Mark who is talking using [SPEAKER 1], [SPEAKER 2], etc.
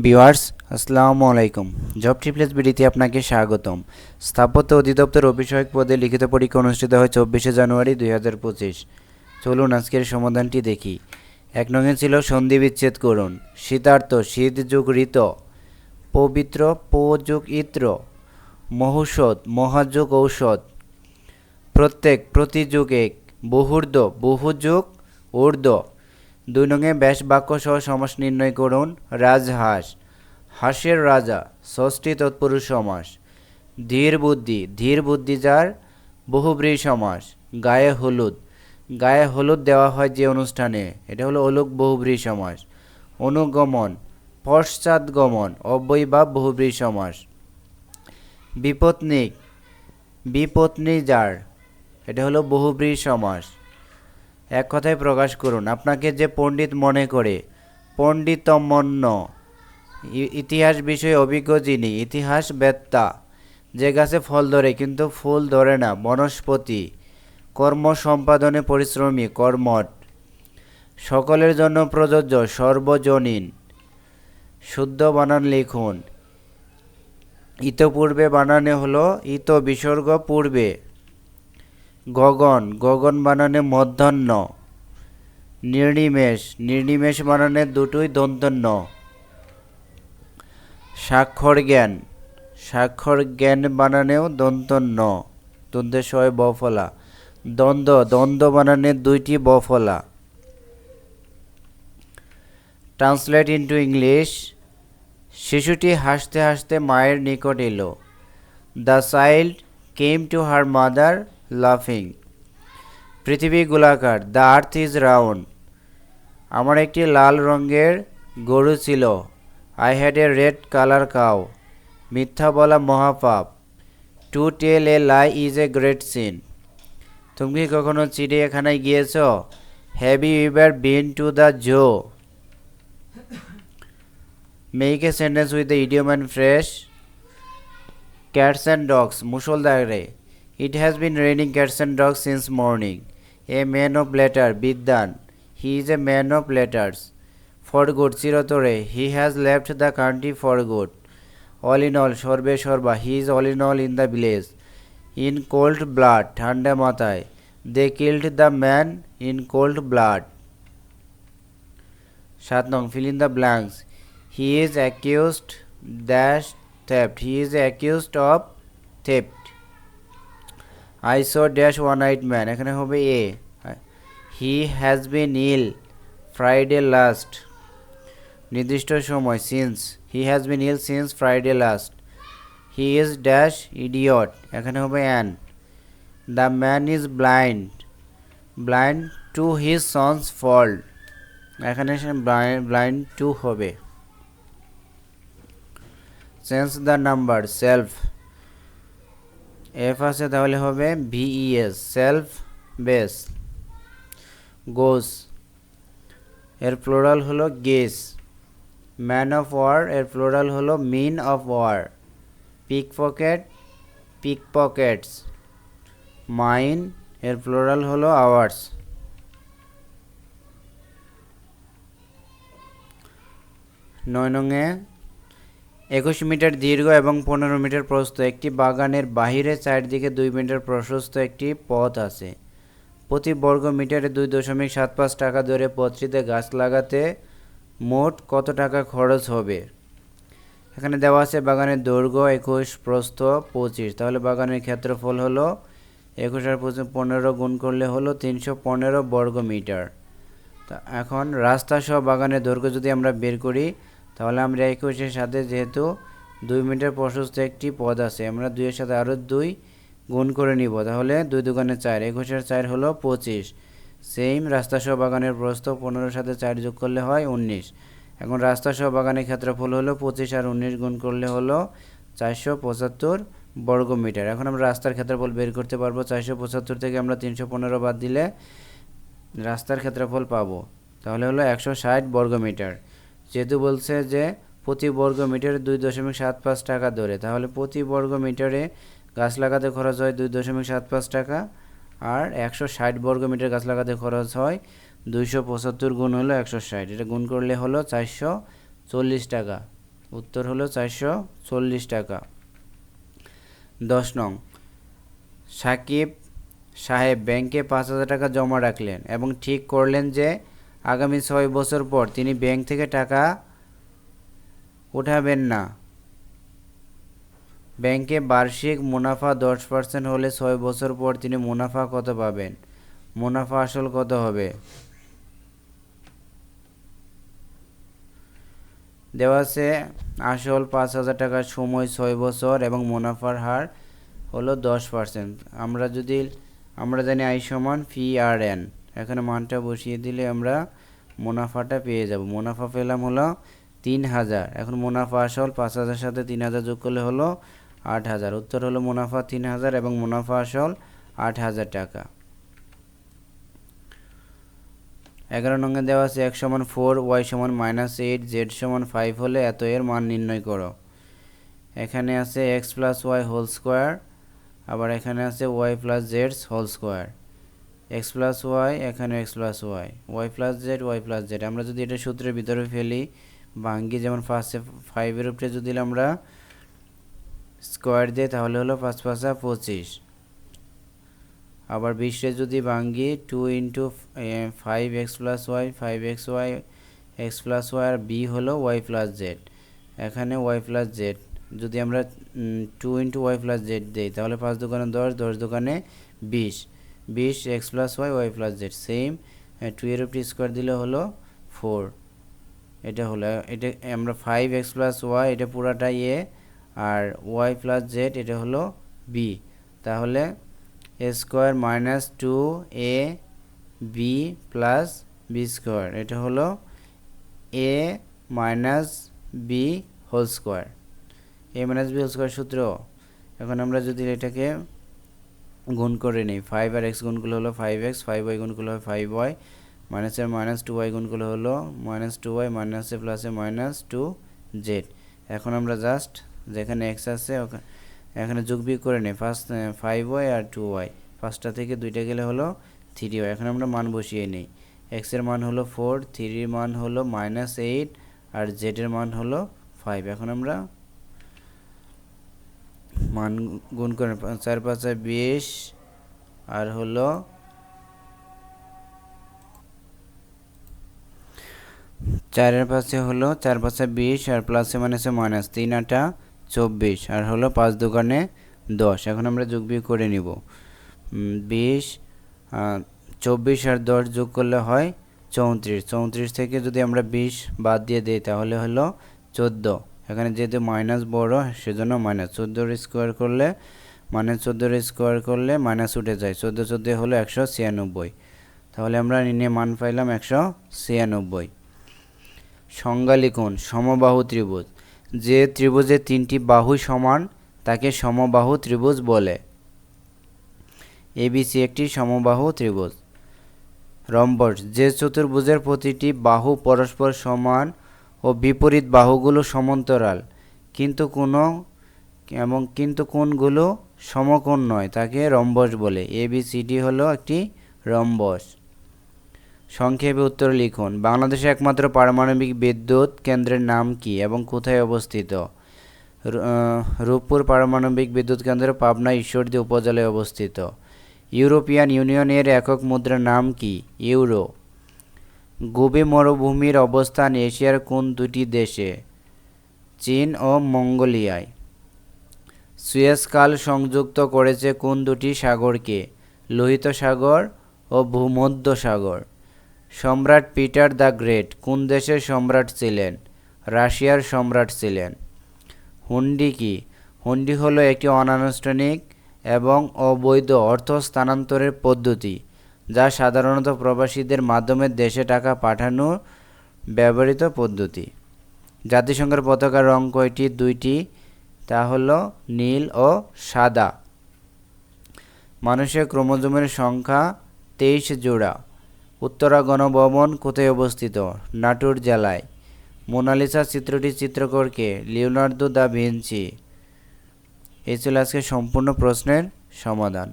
[SPEAKER 1] Viewers, আসসালামু আলাইকুম। জব ট্রিপ্লেস বিডিতে আপনাকে স্বাগতম। স্থাপত্য অধিদপ্তর অভিষয়ক পদে লিখিত পরীক্ষা অনুষ্ঠিত হয় চব্বিশে জানুয়ারি দুই হাজার পঁচিশ। চলুন আজকের সমাধানটি দেখি। এক নঙে ছিল সন্ধি বিচ্ছেদ করুন। শীতার্থ, শীত যুগ ঋত, পবিত্র, পো যুগ ইত্র মহৌষধ মহাযুগ ঔষধ। প্রত্যেক প্রতি যুগ এক, বহুর্ধ বহু যুগ ঊর্ধ্ব। দুই নঙে ব্যাস বাক্য সহ সমাস নির্ণয় করুন। রাজহাঁস হাঁসের রাজা, ষষ্ঠী তৎপুরুষ সমাস। ধীর বুদ্ধি। ধীর বুদ্ধি যার বহুব্রী সমাস। গায়ে হলুদ। গায়ে হলুদ দেওয়া হয় যে অনুষ্ঠানে, এটা হলো অলোক বহুব্রী সমাস। অনুগমন। পশ্চাৎগমন অব্যয় বা বহুব্রী সমাস। বিপত্নিক। বিপত্নী যার, এটা হলো বহুব্রী সমাস। এক কথায় প্রকাশ করুন, আপনাকে যে পণ্ডিত মনে করে, পণ্ডিতমন্য ইতিহাস বিষয়ে অভিজ্ঞ যিনি, ইতিহাস বেত্তা, যে গাছে ফল ধরে, কিন্তু ফুল ধরে না, বনস্পতি, কর্ম সম্পাদনে পরিশ্রমী কর্মট সকলের জন্য প্রযোজ্য, সর্বজনীন, শুদ্ধ বানান লিখুন। ইতপূর্বে বানানে হলো ইত বিসর্গ পূর্বে। গগন গগন বানানে মধ্যাহ্ন, নির্নিমেষ নির্নিমেষ বানানে দুটোই দন্তন্য। স্বাক্ষর জ্ঞান স্বাক্ষর জ্ঞান বানানেও দন্তন্য। দন্তের সয় বফলা। দ্বন্দ্ব দ্বন্দ্ব বানানে দুইটি বফলা। ট্রান্সলেট ইন্টু ইংলিশ শিশুটি হাসতে হাসতে মায়ের নিকট এলো। The child came to her mother লাফিং পৃথিবী গোলাকার দ্য আর্থ ইজ রাউন্ড আমার একটি লাল রঙের গরু ছিল। I had a red colour cow মিথ্যা বলা মহাপাপ। To tell a lie is a great sin তুমি কি কখনো চিড়িয়াখানায় গিয়েছ? Have you ever been to the zoo make a sentence with the and fresh cats and dogs মুসলধারে it has been raining cats and dogs since morning a man of letter বিদ্যান he is a man of letters for good চিরতরে he has left the country for good all in all সর্বে সর্বা he is all in all in the village in cold blood ঠান্ডা মাথায় they killed the man in cold blood সাত নং fill in the blanks he is accused dash theft he is accused of theft I saw dash one night man এখানে হবে এ he has been ill Friday last নির্দিষ্ট সময় since he has been ill since Friday last he is dash idiot এখানে হবে an the man is blind blind to his son's fault এখানে blind to হবে। Change the number self F আছে তাহলে হবে V E S self base goose এর plural হলো geese man of war এর প্লোরাল হলো men of war pickpocket pickpockets mine এর প্লোরাল হলো আওয়ার্স নয় নঙে একুশ মিটার দীর্ঘ এবং পনেরো মিটার প্রস্ত একটি বাগানের বাহিরে চারদিকে দুই মিটার প্রশস্ত একটি পথ আছে। প্রতি বর্গ মিটারে দুই দশমিক সাত পাঁচ টাকা ধরে পথটিতে গাছ লাগাতে মোট কত টাকা খরচ হবে? এখানে দেওয়া আছে বাগানের দৈর্ঘ্য একুশ, প্রস্থ পঁচিশ। তাহলে বাগানের ক্ষেত্রফল হলো একুশ আর পঁচিশ পনেরো গুণ করলে হলো তিনশো পনেরো বর্গ মিটার। তা এখন রাস্তা সহ বাগানের দৈর্ঘ্য যদি আমরা বের করি তাহলে আমরা একুশের সাথে যেহেতু দুই মিটার প্রশস্ত একটি পদ আছে, আমরা দুইয়ের সাথে আরও দুই গুণ করে নিব। তাহলে দুই দোকানে চার একুশের চার হলো পঁচিশ। সেম রাস্তা সহ বাগানের প্রস্থ পনেরোর সাথে চার যোগ করলে হয় উনিশ। এখন রাস্তা সহ বাগানের ক্ষেত্রফল হলো পঁচিশ আর উনিশ গুণ করলে হলো চারশো পঁচাত্তর বর্গ মিটার। এখন আমরা রাস্তার ক্ষেত্রফল বের করতে পারব। চারশো পঁচাত্তর থেকে আমরা তিনশো পনেরো বাদ দিলে রাস্তার ক্ষেত্রফল পাবো। তাহলে হলো একশো ষাট বর্গ মিটার। যেহেতু বলছে যে প্রতি বর্গ মিটারে দুই দশমিক সাত পাঁচ টাকা ধরে তাহলে প্রতি বর্গ মিটারে গাছ লাগাতে খরচ হয় দুই দশমিক সাত পাঁচ টাকা, আর একশো ষাট বর্গ মিটার গাছ লাগাতে খরচ হয় দুইশো পঁচাত্তর গুণ হলো একশো ষাট। এটা গুণ করলে হলো চারশো চল্লিশ টাকা, উত্তর হলো চারশো চল্লিশ টাকা। দশ নং, সাকিব সাহেব ব্যাংকে পাঁচ হাজার টাকা জমা রাখলেন এবং ঠিক করলেন যে আগামী ছয় বছর পর তিনি ব্যাংক থেকে টাকা উঠাবেন না। ব্যাংকে বার্ষিক মুনাফা দশ পার্সেন্ট হলে ছয় বছর পর তিনি মুনাফা কত পাবেন? মুনাফা আসল কত হবে? দেওয়া আছে, আসল পাঁচ হাজার টাকার সময় ছয় বছর এবং মুনাফার হার হলো দশ পার্সেন্ট আমরা যদি, আমরা জানি আই সমান পি আর এন। এখানে মানটা বসিয়ে দিলে আমরা মুনাফাটা পেয়ে যাব। মুনাফা পেলাম হলো তিন হাজার এখন মুনাফা আসল পাঁচ হাজার সাথে তিন হাজার যোগ করলে হলো আট হাজার উত্তর হলো মুনাফা তিন হাজার এবং মুনাফা আসল আট হাজার টাকা। এগারো নঙ্গে দেওয়া আছে এক সমান ফোর, ওয়াই সমান মাইনাস এইট, জেড সমান ফাইভ হলে এত এর মান নির্ণয় করো। এখানে আছে X plus Y whole square, আবার এখানে আছে Y plus জেডস whole square. X plus Y এখানে X plus Y. Y plus Z, Y plus Z. আমরা যদি এটা সূত্রের ভিতরে ফেলি ভাঙ্গি যেমন ফার্স্টে ফাইভের উপরে যদি আমরা স্কোয়ার দিই, তাহলে হলো পাঁচ পাঁচা পঁচিশ। আবার বিশে যদি ভাঙ্গি two into five X plus Y five X Y, X plus Y আর বি হলো ওয়াই প্লাস জেড। এখানে ওয়াই প্লাস জেড। যদি আমরা two into Y plus Z দিই, তাহলে পাঁচ দোকানে দশ দশ দোকানে বিশ। বিশ X plus Y Y plus Z, same. Two এর উপরে স্কোয়ার দিলে হলো ফোর এটা হলো, এটা আমরা ফাইভ এক্স প্লাস ওয়াই, এটা পুরাটাই এ, আর ওয়াই প্লাস জেড, এটা হলো বি। তাহলে A square minus two A B plus B square, এটা হলো A minus B whole square. A minus B whole square সূত্র। এখন আমরা যদি এটাকে গুণ করে নিই। ফাইভ আর এক্স গুণগুলো হলো ফাইভ এক্স ফাইভ ওয়াই গুণগুলো হয় ফাইভ ওয়াই মাইনাসের মাইনাস টু ওয়াই গুণগুলো হলো মাইনাস টু ওয়াই মাইনাসে প্লাসে মাইনাস টু জেড এখন আমরা জাস্ট যেখানে এক্স আছে ওখানে এখানে যোগ বিয়োগ করে নিই। ফার্স্ট ফাইভ ওয়াই আর টু ওয়াই ফার্স্টটা থেকে দুইটা গেলে হলো থ্রি ওয়াই এখন আমরা মান বসিয়ে নিই। এক্সের মান হলো ফোর থ্রির মান হলো মাইনাস এইট আর জেডের মান হলো ফাইভ এখন আমরা মান গুণ করে চার পাঁচে বিশ, আর হলো চারের পাশে হলো, চার পাশে বিশ, আর প্লাসে মাইনাসে মাইনাস তিন আটা চব্বিশ, আর হলো পাঁচ দোকানে দশ। এখন আমরা যোগ বিয়োগ করে নিব। বিশ চব্বিশ আর দশ যোগ করলে হয় চৌত্রিশ। চৌত্রিশ থেকে যদি আমরা বিশ বাদ দিয়ে দিই, তাহলে হলো চোদ্দ। এখানে যেহেতু মাইনাস বড়, সেজন্য মাইনাস চোদ্দোর স্কোয়ার করলে মাইনাস চোদ্দোর স্কোয়ার করলে মাইনাস উঠে যায়। চোদ্দ চোদ্দ হলো একশো ছিয়ানব্বই। তাহলে আমরা নিয়ে মান পাইলাম একশো ছিয়ানব্বই। সংজ্ঞা লিখুন, সমবাহু ত্রিভুজ। যে ত্রিভুজের তিনটি বাহু সমান, তাকে সমবাহু ত্রিভুজ বলে। এবিসি একটি সমবাহু ত্রিভুজ। রম্বস, যে চতুর্ভুজের প্রতিটি বাহু পরস্পর সমান ও বিপরীত বাহুগুলো সমান্তরাল। কিন্তু কোনো এবং কিন্তু কোনগুলো সমকোণ নয়, তাকে রম্বস বলে। এবিসিডি হলো একটি রম্বস। সংক্ষেপে উত্তর লিখুন। বাংলাদেশের একমাত্র পারমাণবিক বিদ্যুৎ কেন্দ্রের নাম কি এবং কোথায় অবস্থিত? রূপপুর পারমাণবিক বিদ্যুৎ কেন্দ্র পাবনা ঈশ্বরদী উপজেলায় অবস্থিত। ইউরোপিয়ান ইউনিয়নের একক মুদ্রার নাম কি? ইউরো। গোবি মরুভূমির অবস্থান এশিয়ার কোন দুটি দেশে? চীন ও মঙ্গোলিয়ায়। সুয়েজ কাল সংযুক্ত করেছে কোন দুটি সাগরকে? লোহিত সাগর ও ভূমধ্য সাগর। সম্রাট পিটার দ্য গ্রেট কোন দেশের সম্রাট ছিলেন? রাশিয়ার সম্রাট ছিলেন। হুন্ডি কি? হুন্ডি হলো একটি অনানুষ্ঠানিক এবং অবৈধ অর্থ স্থানান্তরের পদ্ধতি। যা সাধারণত প্রবাসীদের মাধ্যমে দেশে টাকা পাঠানো ব্যবহৃত পদ্ধতি। জাতিসংঘের পতাকার রং কয়টি? দুইটি। তা হলো নীল ও সাদা। মানুষের ক্রোমোজোমের সংখ্যা তেইশ জোড়া। উত্তরা গণভবন কোথায় অবস্থিত? নাটুর জেলায়। মোনালিসা চিত্রটি চিত্রকরকে লিওনার্দো দা ভিঞ্চি এই ছিল আজকে সম্পূর্ণ প্রশ্নের সমাধান।